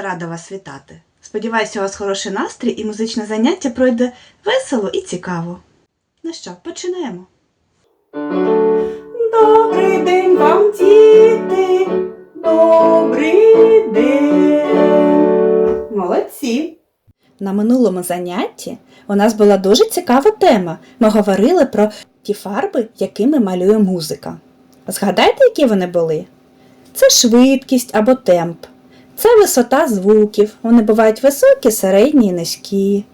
рада вас вітати. Сподіваюся, у вас хороший настрій і музичне заняття пройде весело і цікаво. Ну що, починаємо. Добрий день вам, діти! Добрий день! Молодці! На минулому занятті у нас була дуже цікава тема. Ми говорили про ті фарби, якими малює музика. Згадайте, які вони були? Це швидкість або темп. Це висота звуків. Вони бувають високі, середні і низькі.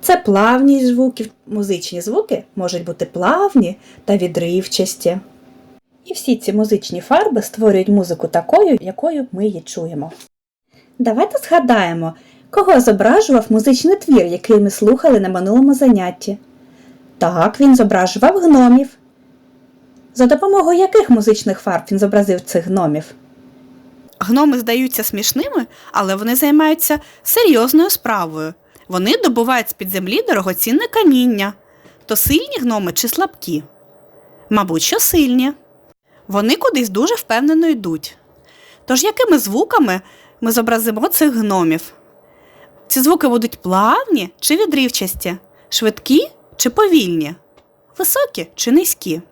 Це плавність звуків. Музичні звуки можуть бути плавні та відривчасті. І всі ці музичні фарби створюють музику такою, якою ми її чуємо. Давайте згадаємо, Кого зображував музичний твір, який ми слухали на минулому занятті? Так, він зображував гномів. За допомогою яких музичних фарб він зобразив цих гномів? Гноми здаються смішними, але вони займаються серйозною справою. Вони добувають з-під землі дорогоцінне каміння. То сильні гноми чи слабкі? Мабуть, що сильні. Вони кудись дуже впевнено йдуть. Тож якими звуками ми зобразимо цих гномів? Ці звуки будуть плавні чи відривчасті, швидкі чи повільні, високі чи низькі.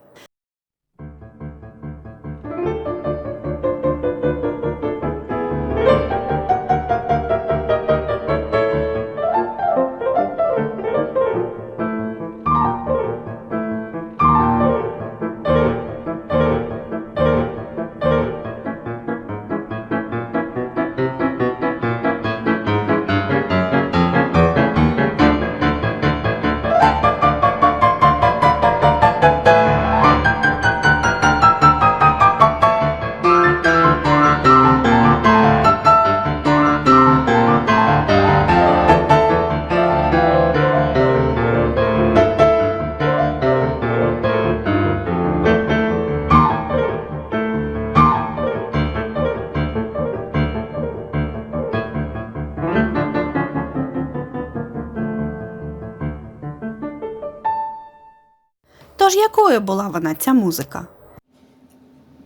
Тож якою була вона ця музика?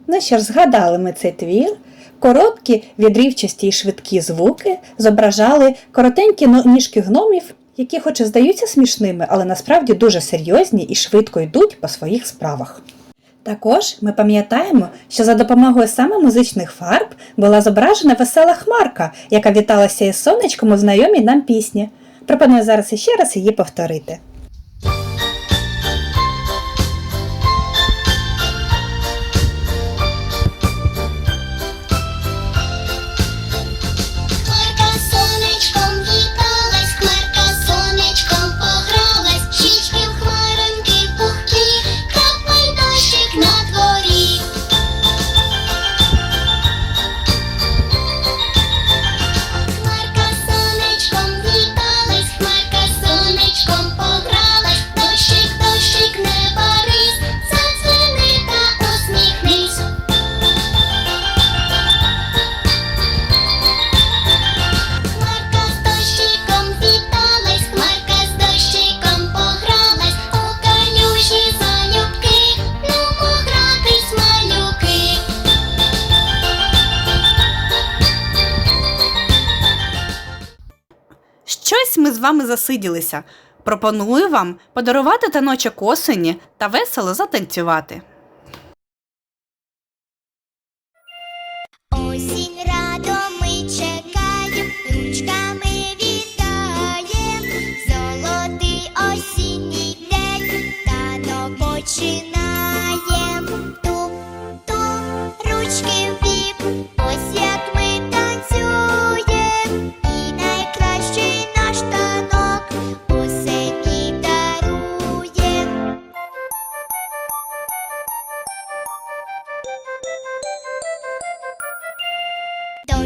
Ну що ж, згадали ми цей твір. Короткі, відривчасті і швидкі звуки зображали коротенькі ніжки гномів, які хоч і здаються смішними, але насправді дуже серйозні і швидко йдуть по своїх справах. Також ми пам'ятаємо, що за допомогою саме музичних фарб була зображена весела хмарка, яка віталася із сонечком у знайомій нам пісні. Пропоную зараз іще раз її повторити. Вами засиділися. Пропоную вам подарувати таночок осені та весело затанцювати.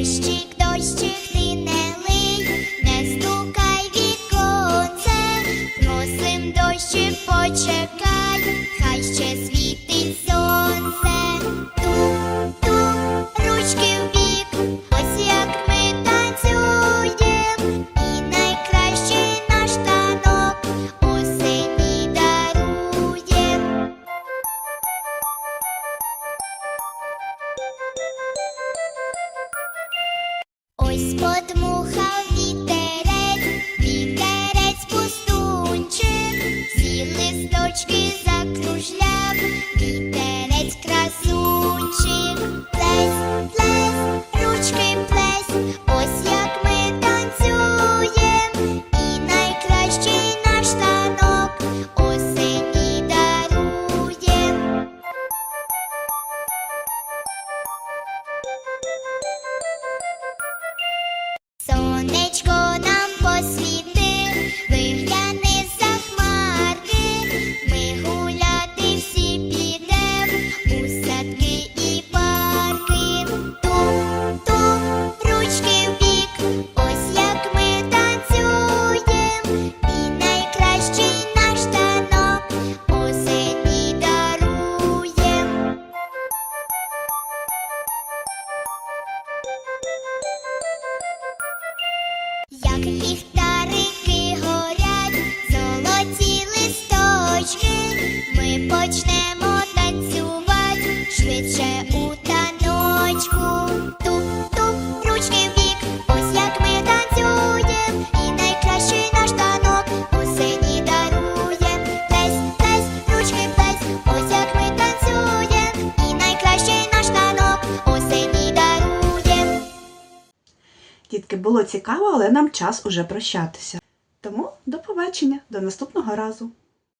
Дощик, дощик ти не лий, не стукай віконце, просим дощик почекай. Як їх дітки, було цікаво, але нам час уже прощатися. Тому до побачення, до наступного разу!